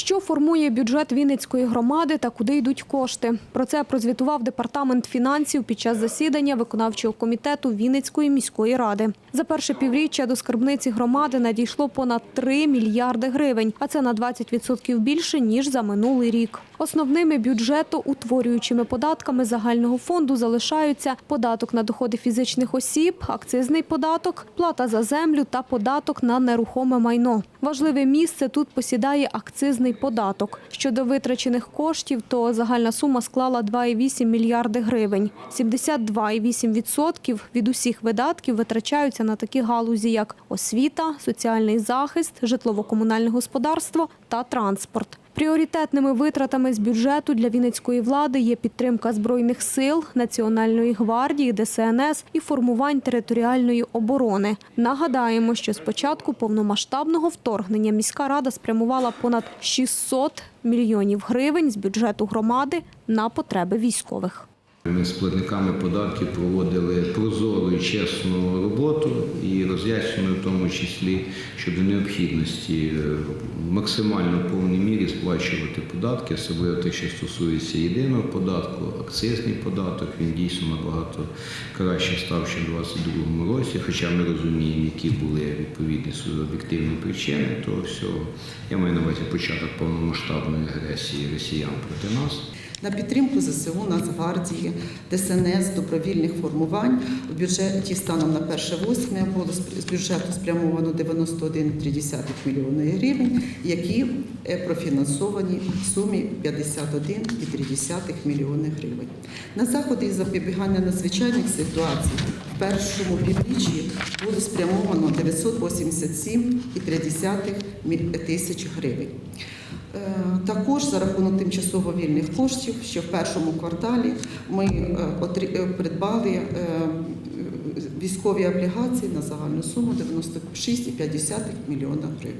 Що формує бюджет Вінницької громади та куди йдуть кошти? Про це прозвітував департамент фінансів під час засідання виконавчого комітету Вінницької міської ради. За перше півріччя до скарбниці громади надійшло понад 3 мільярди гривень, а це на 20% більше ніж за минулий рік. Основними бюджетоутворюючими податками загального фонду залишаються податок на доходи фізичних осіб, акцизний податок, плата за землю та податок на нерухоме майно. Важливе місце тут посідає акцизний податок. Щодо витрачених коштів, то загальна сума склала 2,8 мільярди гривень. 72,8% від усіх видатків витрачаються на такі галузі, як освіта, соціальний захист, житлово-комунальне господарство та транспорт. Пріоритетними витратами з бюджету для Вінницької влади є підтримка Збройних сил, Національної гвардії, ДСНС і формувань територіальної оборони. Нагадаємо, що з початку повномасштабного вторгнення міська рада спрямувала понад 600 мільйонів гривень з бюджету громади на потреби військових. Ми з платниками податків проводили прозору і чесну роботу і роз'яснюємо в тому числі щодо необхідності е, в максимально повній мірі сплачувати податки, особливо те, що стосується єдиного податку, акцизний податок. Він дійсно набагато краще став ще в 2022 році, хоча ми розуміємо, які були відповідні об'єктивні причини того всього. Я маю на увазі початок повномасштабної агресії росіян проти нас. На підтримку ЗСУ, Нацгвардії, ДСНС, добровільних формувань в бюджеті станом на 1.8 було з бюджету спрямовано 91,3 мільйони гривень, які е, профінансовані в сумі 51,3 мільйони гривень. На заходи із запобігання надзвичайних ситуацій в першому півріччі було спрямовано 987,3 тисяч гривень. Е, Також за рахунок тимчасово вільних коштів, що в першому кварталі ми е, е, придбали військові облігації на загальну суму 96,5 мільйона гривень.